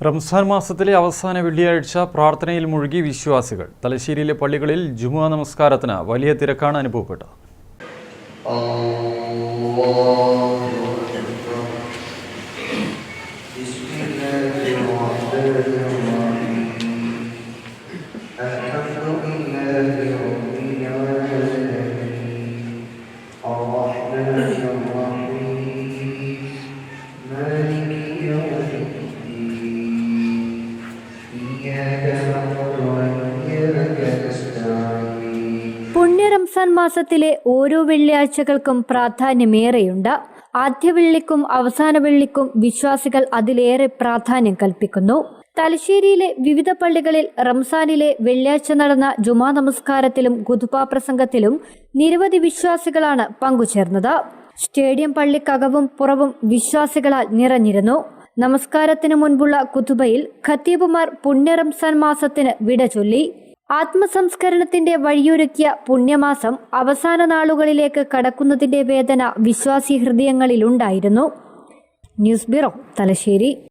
റംസാൻ മാസത്തിലെ അവസാന വെള്ളിയാഴ്ച പ്രാർത്ഥനയിൽ മുഴുകി വിശ്വാസികൾ തലശ്ശേരിയിലെ പള്ളികളിൽ ജുമുഅ നമസ്കാരത്തിന് വലിയ തിരക്കാണ് അനുഭവപ്പെട്ടത് بسم الله الرحمن الرحيم الحمد لله رب العالمين الرحمن الرحيم مالك يوم പുണ്യ റംസാൻ മാസത്തിലെ ഓരോ വെള്ളിയാഴ്ചകൾക്കും പ്രാധാന്യമേറെയുണ്ട്. ആദ്യ വെള്ളിക്കും അവസാന വെള്ളിക്കും വിശ്വാസികൾ അതിലേറെ പ്രാധാന്യം കൽപ്പിക്കുന്നു. തലശ്ശേരിയിലെ വിവിധ പള്ളികളിൽ റംസാനിലെ വെള്ളിയാഴ്ച നടന്ന ജുമാ നമസ്കാരത്തിലും ഖുതുബാ പ്രസംഗത്തിലും നിരവധി വിശ്വാസികളാണ് പങ്കുചേർന്നത്. സ്റ്റേഡിയം പള്ളിക്കകവും പുറവും വിശ്വാസികളാൽ നിറഞ്ഞിരുന്നു. നമസ്കാരത്തിന് മുൻപുള്ള കുതുബയിൽ ഖത്തീബുമാർ പുണ്യ റംസാൻ മാസത്തിന് വിട ചൊല്ലി. ആത്മസംസ്കരണത്തിന്റെ വഴിയൊരുക്കിയ പുണ്യമാസം അവസാന നാളുകളിലേക്ക് കടക്കുന്നതിന്റെ വേദന വിശ്വാസി ഹൃദയങ്ങളിലുണ്ടായിരുന്നു. News bureau Thalassery.